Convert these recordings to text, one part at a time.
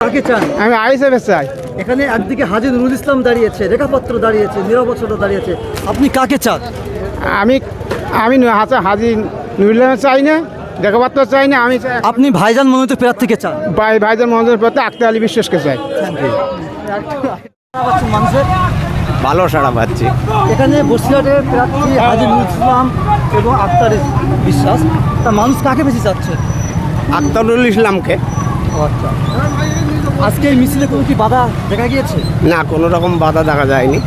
কাকে চান? আমি আইসেফে চাই। এখানে একদিকে হাজি নুরুল ইসলাম দাঁড়িয়েছে রেখাপত্র দাঁড়িয়েছে নিরাপত্র দাঁড়িয়েছে। আপনি কাকে চান? আমি আমি ন- হাতে হাজি নুরুল্লাহ চাই না দেখাপাত্র চাই না আমি চাই আপনি ভাইজান মনোনীত প্রার্থীকে চান? ভাই ভাইজান মোহাম্মদের প্রতি আক্তার আলী বিশ্বাসকে চাই। মানুষের ভালো সাড়া পাচ্ছি। এখানে বসিরহাটের প্রার্থী হাজি নুরুল ইসলাম এবং আক্তারের বিশ্বাস। তা মানুষ কাকে বেশি চাচ্ছে? আক্তারুল ইসলামকে। আচ্ছা। আজকে এই মিছিলে কোনো কি বাধা দেখা গিয়েছে? না কোনো রকম বাধা দেখা যায়নি।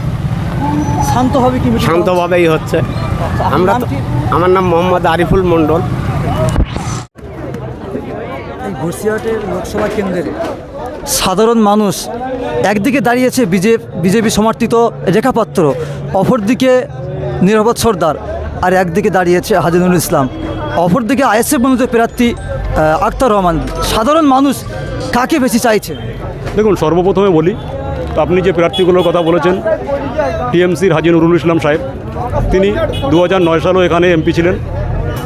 শান্ত হবে কি? শান্তভাবেই হচ্ছে। আচ্ছা, আমরা? আমার নাম মোহাম্মদ আরিফুল মণ্ডল। এই বসিরহাটের লোকসভা কেন্দ্রের সাধারণ মানুষ একদিকে দাঁড়িয়েছে বিজেপি বিজেপি সমর্থিত রেখাপাত্র অপরদিকে নিরাপদ সর্দার আর একদিকে দাঁড়িয়েছে হাজিনুল ইসলাম। অপরদিকে আইএসএফ মনোনীত প্রার্থী আক্তার রহমান। সাধারণ মানুষ কাকে বেশি চাইছে? দেখুন, সর্বপ্রথমে বলি, আপনি যে প্রার্থীগুলোর কথা বলেছেন টিএমসির হাজি নুরুল ইসলাম সাহেব, তিনি দু সালেও এখানে এমপি ছিলেন।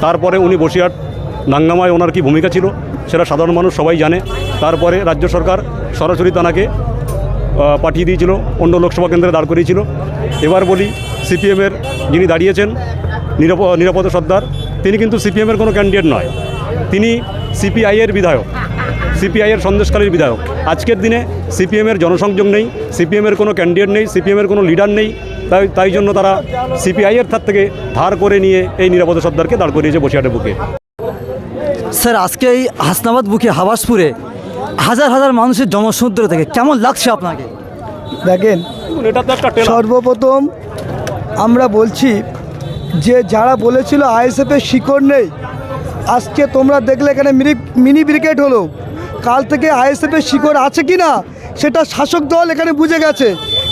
তারপরে উনি বসিরহাট, নাঙ্গামায় ওনার কি ভূমিকা ছিল, সেটা সাধারণ মানুষ সবাই জানে। তারপরে রাজ্য সরকার সরাসরি তানাকে পাঠিয়ে দিয়েছিল, অন্য লোকসভা কেন্দ্রে দাঁড় করিয়েছিল। এবার বলি সিপিএমের যিনি দাঁড়িয়েছেন, নিরাপ, নিরাপদ সর্দার, তিনি কিন্তু সিপিএমের কোনো ক্যান্ডিডেট নয়। তিনি সিপিআইয়ের বিধায়ক। সিপিআইয়ের সন্দেশকালীর বিধায়ক। আজকের দিনে সিপিএমের জনসংযোগ নেই সিপিএমের কোনো ক্যান্ডিডেট নেই সিপিএমের কোনো লিডার নেই। তাই তাই জন্য তারা সিপিআইয়ের থার থেকে ধার করে নিয়ে এই নিরাপদ সর্দারকে দাঁড় করিয়েছে বসিরহাটের বুকে। স্যার আজকে এই হাসনাবাদ বুকে হাবাসপুরে হাজার হাজার মানুষের জনসমুদ্র থেকে কেমন লাগছে আপনাকে? দেখেন এটা তো একটা সর্বপ্রথম আমরা বলছি যে যারা বলেছিল আইএসএফের শিকড় নেই আজকে তোমরা দেখলে এখানে মিনি মিনি ব্রিগেড হলো। কাল থেকে আইএসএফের শিকড় আছে কি না সেটা শাসক দল এখানে বুঝে গেছে।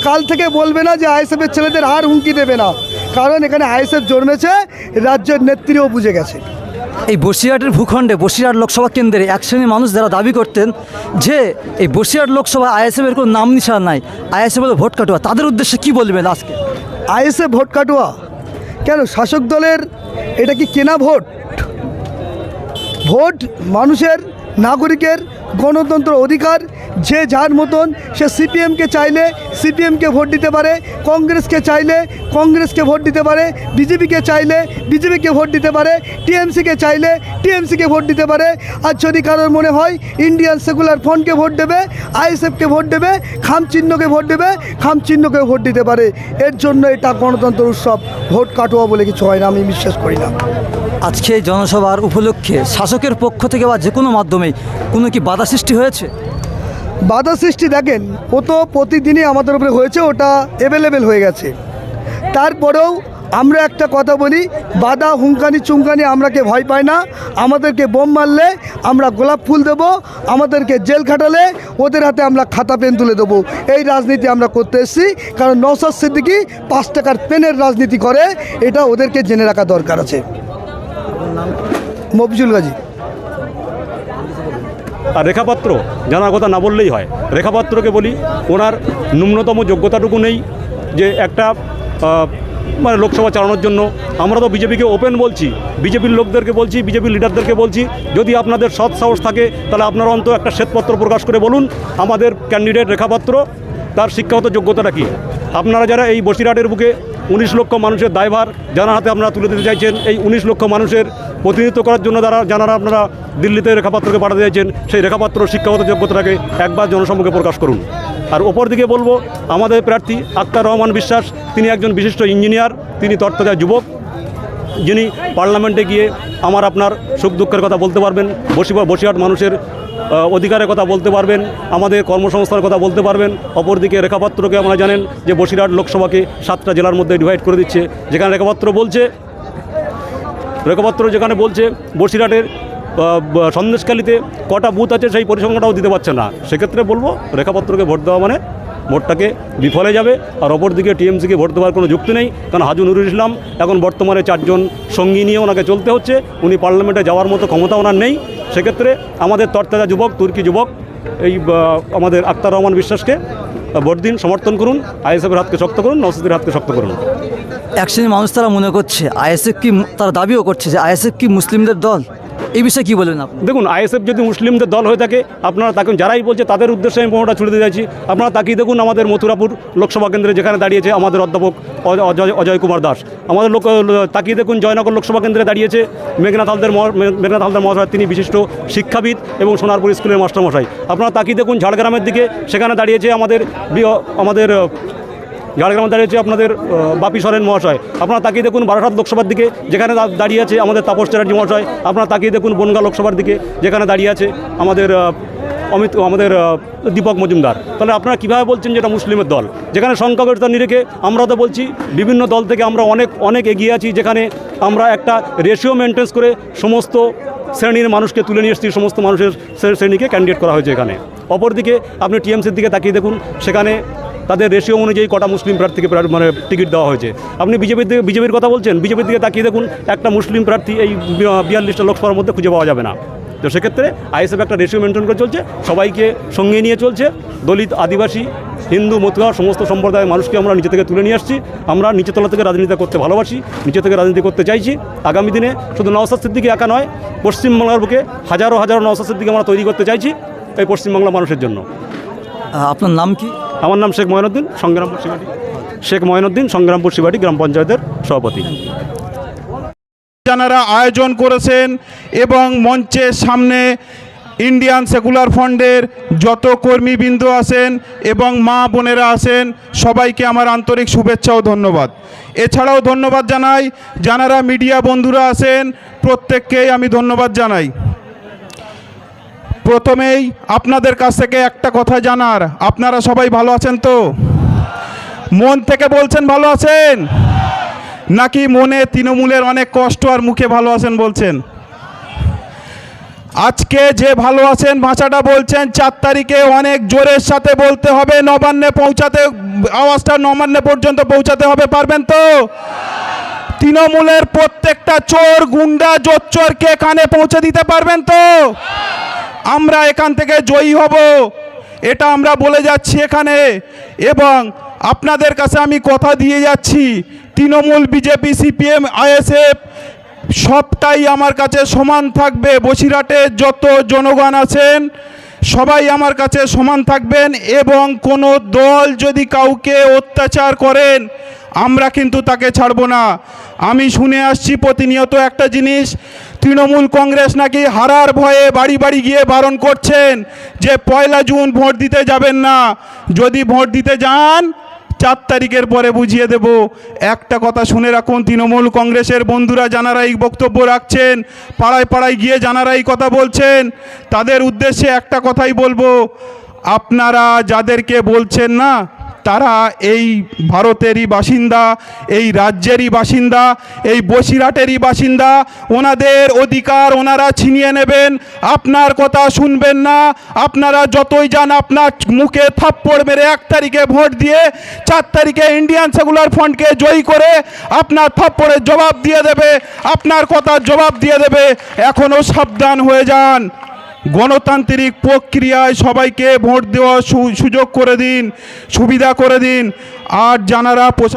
কাল থেকে বলবে না যে আইএসএফের ছেলেদের আর হুমকি দেবে না। কারণ এখানে আইএসএফ জন্মেছে রাজ্যের নেত্রীও বুঝে গেছে। এই বসিরহাটের ভূখণ্ডে বসিরহাট লোকসভা কেন্দ্রে এক শ্রেণির মানুষ যারা দাবি করতেন যে এই বসিরহাট লোকসভা আইএসএফের কোনো নাম নিশান নাই আইএসএফ হলো ভোট কাটুয়া তাদের উদ্দেশ্যে কি বলবেন আজকে? আইএসএ ভোট কাটুয়া? কেন শাসক দলের এটা কি কেনা ভোট? ভোট মানুষের নাগরিকের গণতন্ত্র অধিকার, যে যার মতন সে সিপিএমকে চাইলে সিপিএমকে ভোট দিতে পারে কংগ্রেসকে চাইলে কংগ্রেসকে ভোট দিতে পারে বিজেপিকে চাইলে বিজেপিকে ভোট দিতে পারে টিএমসিকে চাইলে টিএমসিকে ভোট দিতে পারে। আর যদি কারোর মনে হয় ইন্ডিয়ান সেকুলার ফ্রন্টকে ভোট দেবে আইএসএফকে ভোট দেবে, খাম চিহ্নকে ভোট দেবে, খাম চিহ্নকে ভোট দিতে পারে। এর জন্য এটা গণতন্ত্র উৎসব, ভোট কাটোয়া বলে কিছু হয় না, আমি বিশ্বাস করি না। আজকে জনসভার উপলক্ষে শাসকের পক্ষ থেকে বা যে কোনো মাধ্যমে কোনো কি বাধা সৃষ্টি হয়েছে? বাধা সৃষ্টি দেখেন, ও তো প্রতিদিনই আমাদের উপরে হয়েছে, ওটা অ্যাভেলেবেল হয়ে গেছে। তারপরেও আমরা একটা কথা বলি, বাধা, হুঙ্কানি, চুঙ্কানি আমরাকে ভয় পাই না, আমাদেরকে বোম মারলে আমরা গোলাপ ফুল দেব, আমাদেরকে জেল খাটালে ওদের হাতে আমরা খাতা, পেন তুলে দেবো। এই রাজনীতি আমরা করতে এসেছি, কারণ নৌসাদ সিদ্দিকি পাঁচ টাকার পেনের রাজনীতি করে, এটা ওদেরকে জেনে রাখা দরকার আছে। মফজুল গাজী। আর রেখাপাত্র জানার কথা না বললেই হয়। রেখাপাত্রকে বলি ওনার ন্যূনতম যোগ্যতাটুকু নেই যে একটা মানে লোকসভা চালানোর জন্য। আমরা তো বিজেপিকে ওপেন বলছি বিজেপির লোকদেরকে বলছি বিজেপির লিডারদেরকে বলছি। যদি আপনাদের সৎ সাহস থাকে তাহলে আপনারা অন্তত একটা শ্বেতপত্র প্রকাশ করে বলুন আমাদের ক্যান্ডিডেট রেখাপাত্র তার শিক্ষাগত যোগ্যতাটা কী? আপনারা যারা এই বসিরহাটের বুকে উনিশ লক্ষ মানুষের দায়ভার জানার হাতে আপনারা তুলে দিতে চাইছেন এই উনিশ লক্ষ মানুষের প্রতিনিধিত্ব করার জন্য যারা জানারা আপনারা দিল্লিতে রেখাপাত্রকে পাঠা দিয়েছেন সেই রেখাপাত্র শিক্ষাগত যোগ্যতাটাকে একবার জনসম্মুখে প্রকাশ করুন। আর ওপর দিকে বলব, আমাদের প্রার্থী আক্তার রহমান বিশ্বাস, তিনি একজন বিশিষ্ট ইঞ্জিনিয়ার, তিনি তর্তজা যুবক, যিনি পার্লামেন্টে গিয়ে আমার আপনার সুখ দুঃখের কথা বলতে পারবেন বসি বসিরহাট মানুষের অধিকারের কথা বলতে পারবেন, আমাদের কর্মসংস্থার কথা বলতে পারবেন। অপরদিকে রেখাপাত্রকে আমরা জানেন যে বসিরহাট লোকসভাকে সাতটা জেলার মধ্যে ডিভাইড করে দিচ্ছে। যেখানে রেখাপাত্র বলছে রেখাপাত্র যেখানে বলছে, বসিরহাটের সন্দেশখালিতে কটা বুথ আছে সেই পরিসংখ্যানটাও দিতে পারছে না। সেক্ষেত্রে বলব, রেখাপত্রকে ভোট দেওয়া মানে ভোটটাকে বিফলে যাবে, আর অপরদিকে টিএমসিকে ভোট দেওয়ার কোনো যুক্তি নেই, কারণ হাজু নুরুল ইসলাম এখন বর্তমানে চারজন সঙ্গী নিয়ে ওনাকে চলতে হচ্ছে, উনি পার্লামেন্টে যাওয়ার মতো ক্ষমতা ওনার নেই। সেক্ষেত্রে আমাদের তরতাজা যুবক, তুর্কি যুবক, এই আমাদের আক্তার রহমান বিশ্বাসকে ভোট দিন, সমর্থন করুন, আইএসএফের হাতকে শক্ত করুন নওসিদের হাতকে শক্ত করুন। এক শ্রেণির মানুষ তারা মনে করছে, আইএসএফ কি তারা দাবিও করছে যে আইএসএফ কি মুসলিমদের দল? এই বিষয়ে কী বলবেন আপনি? দেখুন, আইএসএফ যদি মুসলিমদের দল হয়ে থাকে, আপনারা তাকে যারাই বলছে তাদের উদ্দেশ্যে আমি পনেরোটা ছুটে চাইছি আপনারা তাকিয়ে দেখুন আমাদের মথুরাপুর লোকসভা কেন্দ্রে যেখানে দাঁড়িয়েছে আমাদের অধ্যাপক অজয় অজয় কুমার দাস। আমাদের লোক তাকিয়ে দেখুন জয়নগর লোকসভা কেন্দ্রে দাঁড়িয়েছে মেঘনাথ হালদার মেঘনাথ হালদার মহাশয়, তিনি বিশিষ্ট শিক্ষাবিদ এবং সোনারপুর স্কুলের মাস্টারমশাই। আপনারা তাকিয়ে দেখুন ঝাড়গ্রামের দিকে, সেখানে দাঁড়িয়েছে আমাদের আমাদের ঝাড়গ্রামে দাঁড়িয়েছে আপনাদের বাপি সরেন মহাশয়। আপনারা তাকিয়ে দেখুন বারাসাত লোকসভার দিকে যেখানে দাঁড়িয়ে আছে আমাদের তাপস চ্যাটার্জি মহাশয়। আপনারা তাকিয়ে দেখুন বনগা লোকসভার দিকে যেখানে দাঁড়িয়ে আছে আমাদের অমিত, আমাদের দীপক মজুমদার। তাহলে আপনারা কীভাবে বলছেন যে এটা মুসলিমের দল? যেখানে সংখ্যাগরিষ্ঠতা নিরেখে আমরা তো বলছি, বিভিন্ন দল থেকে আমরা অনেক অনেক এগিয়ে আছি, যেখানে আমরা একটা রেশিও মেনটেন্স করে সমস্ত শ্রেণির মানুষকে তুলে নিয়ে এসেছি, সমস্ত মানুষের শ্রেণীকে ক্যান্ডিডেট করা হয়েছে এখানে। অপরদিকে আপনি টিএমসির দিকে তাকিয়ে দেখুন, সেখানে তাদের রেশিও অনুযায়ী কটা মুসলিম প্রার্থীকে মানে টিকিট দেওয়া হয়েছে। আপনি বিজেপির দিকে বিজেপির কথা বলছেন, বিজেপির দিকে তাকিয়ে দেখুন, একটা মুসলিম প্রার্থী এই বিয়াল্লিশটা লোকসভার মধ্যে খুঁজে পাওয়া যাবে না। তো সেক্ষেত্রে আইএসএফ একটা রেশিও মেনটেন করে চলছে, সবাইকে সঙ্গে নিয়ে চলছে। দলিত, আদিবাসী, হিন্দু মতুয়া সমস্ত সম্প্রদায়ের মানুষকে আমরা নিচে থেকে তুলে নিয়ে আসছি। আমরা নিচে তলা থেকে রাজনীতি করতে ভালোবাসি, নিচে থেকে রাজনীতি করতে চাইছি। আগামী দিনে শুধু নওসাদ সিদ্দিকি একা নয়, পশ্চিমবাংলার বুকে হাজারো হাজারো নওসাদ সিদ্দিকি আমরা তৈরি করতে চাইছি এই পশ্চিমবাংলা মানুষের জন্য। আপনার নাম কি? আমার নাম শেখ ময়নুদ্দিন সংগ্রামপুর শিবাটি। শেখ ময়নুদ্দিন সংগ্রামপুর শিবাটি গ্রাম পঞ্চায়েতের সভাপতি। যারা আয়োজন করেছেন এবং মঞ্চের সামনে ইন্ডিয়ান সেকুলার ফান্ডের যত কর্মীবৃন্দ আছেন এবং মা বোনেরা আছেন, সবাইকে আমার আন্তরিক শুভেচ্ছা ও ধন্যবাদ। এছাড়াও ধন্যবাদ জানাই যারা মিডিয়া বন্ধুরা আছেন, প্রত্যেককেই আমি ধন্যবাদ জানাই। প্রথমেই আপনাদের কাছ থেকে একটা কথা জানার। আপনারা সবাই ভালো আছেন তো? মন থেকে বলছেন ভালো আছেন? নাকি মনে তৃণমূলের অনেক কষ্ট আর মুখে ভালো আছেন বলছেন? আজকে যে ভালো আছেন ভাষাটা বলছেন, চার তারিখে অনেক জোরের সাথে বলতে হবে, নবান্নে পৌঁছাতে, আওয়াজটা নবান্নে পর্যন্ত পৌঁছাতে হবে, পারবেন তো? তৃণমূলের প্রত্যেকটা চোর, গুন্ডা, জোচ্চোরকে কানে পৌঁছে দিতে পারবেন তো? আমরা এখান থেকে জয়ী হব। এটা আমরা বলে যাচ্ছি এখানে। এবং আপনাদের কাছে আমি কথা দিয়ে যাচ্ছি, তৃণমূল বিজেপি, সিপিএম, আইএসএফ, সবটাই আমার কাছে সমান থাকবে। বসিরহাটে যত জনগণ আছেন, সবাই আমার কাছে সমান থাকবেন এবং কোনো দল যদি কাউকে অত্যাচার করেন, আমরা কিন্তু তাকে ছাড়ব না। আমি শুনে আসছি প্রতিনিয়ত একটা জিনিস তৃণমূল কংগ্রেস নাকি হারার ভয়ে বাড়ি বাড়ি গিয়ে বারণ করছেন যে পয়লা জুন ভোট দিতে যাবেন না। যদি ভোট দিতে যান, চার তারিখের পরে বুঝিয়ে দেব। একটা কথা শুনে রাখুন, তৃণমূল কংগ্রেসের বন্ধুরা এই বক্তব্য রাখছেন, পাড়ায় পাড়ায় গিয়ে যারা এই কথা বলছেন। তাদের উদ্দেশ্যে একটা কথাই বলব, আপনারা যাদেরকে বলছেন না তারা এই ভারতেরই বাসিন্দা, এই রাজ্যেরই বাসিন্দা, এই বসিরহাটেরই বাসিন্দা। ওনাদের অধিকার ওনারা ছিনিয়ে নেবেন। আপনার কথা শুনবেন না। আপনারা যতই যান আপনার মুখে থাপ্পড় মেরে এক তারিখে ভোট দিয়ে চার তারিখে ইন্ডিয়ান সেকুলার ফ্রন্টকে জয়ী করে আপনার থাপ্পড়ের জবাব দিয়ে দেবে। আপনার কথার জবাব দিয়ে দেবে। এখনও সাবধান হয়ে যান। গণতান্ত্রিক প্রক্রিয়ায় সবাইকে ভোট দেওয়ার সুযোগ করে দিন সুবিধা করে দিন। আর জানারা প্রশা